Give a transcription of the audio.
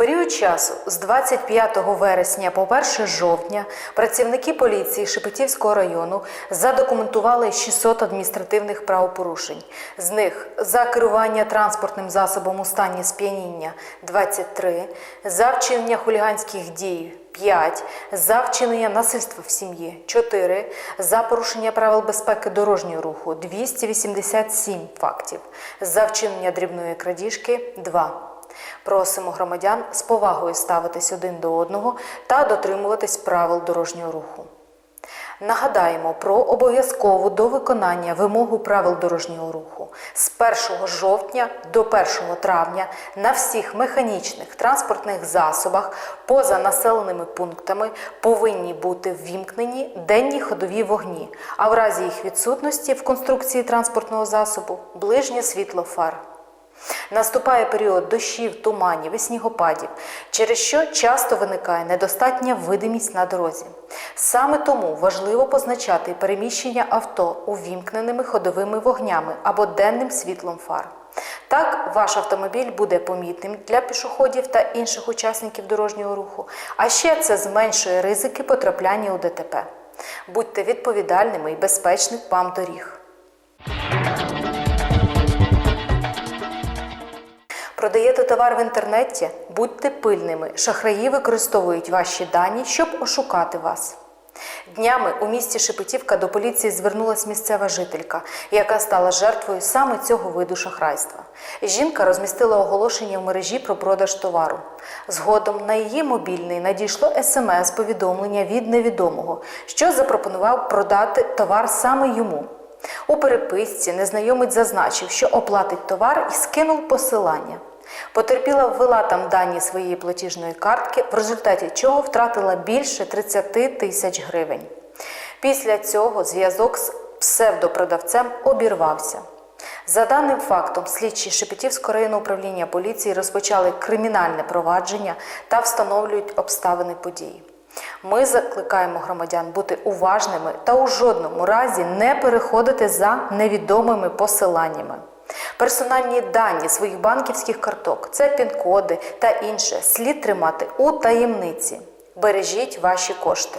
період часу з 25 вересня по 1 жовтня працівники поліції Шепетівського району задокументували 600 адміністративних правопорушень. З них за керування транспортним засобом у стані сп'яніння 23, за вчинення хуліганських дій 5, за вчинення насильства в сім'ї 4, за порушення правил безпеки дорожнього руху 287 фактів, за вчинення дрібної крадіжки 2. Просимо громадян з повагою ставитись один до одного та дотримуватись правил дорожнього руху. Нагадаємо про обов'язкову до виконання вимогу правил дорожнього руху з 1 жовтня до 1 травня на всіх механічних транспортних засобах поза населеними пунктами повинні бути ввімкнені денні ходові вогні, а в разі їх відсутності в конструкції транспортного засобу ближнє світло фар. Наступає період дощів, туманів і снігопадів, через що часто виникає недостатня видимість на дорозі. Саме тому важливо позначати переміщення авто увімкненими ходовими вогнями або денним світлом фар. Так, ваш автомобіль буде помітним для пішоходів та інших учасників дорожнього руху, а ще це зменшує ризики потрапляння у ДТП. Будьте відповідальними і безпечних вам доріг. Продаєте товар в інтернеті? Будьте пильними. Шахраї використовують ваші дані, щоб ошукати вас. Днями у місті Шепетівка до поліції звернулась місцева жителька, яка стала жертвою саме цього виду шахрайства. Жінка розмістила оголошення в мережі про продаж товару. Згодом на її мобільний надійшло смс-повідомлення від невідомого, що запропонував продати товар саме йому. У переписці незнайомець зазначив, що оплатить товар і скинув посилання. Потерпіла ввела там дані своєї платіжної картки, в результаті чого втратила більше 30 тисяч гривень. Після цього зв'язок з псевдопродавцем обірвався. За даним фактом, слідчі Шепетівського районного управління поліції розпочали кримінальне провадження та встановлюють обставини події. Ми закликаємо громадян бути уважними та у жодному разі не переходити за невідомими посиланнями. Персональні дані своїх банківських карток, це пін-коди та інше слід тримати у таємниці. Бережіть ваші кошти.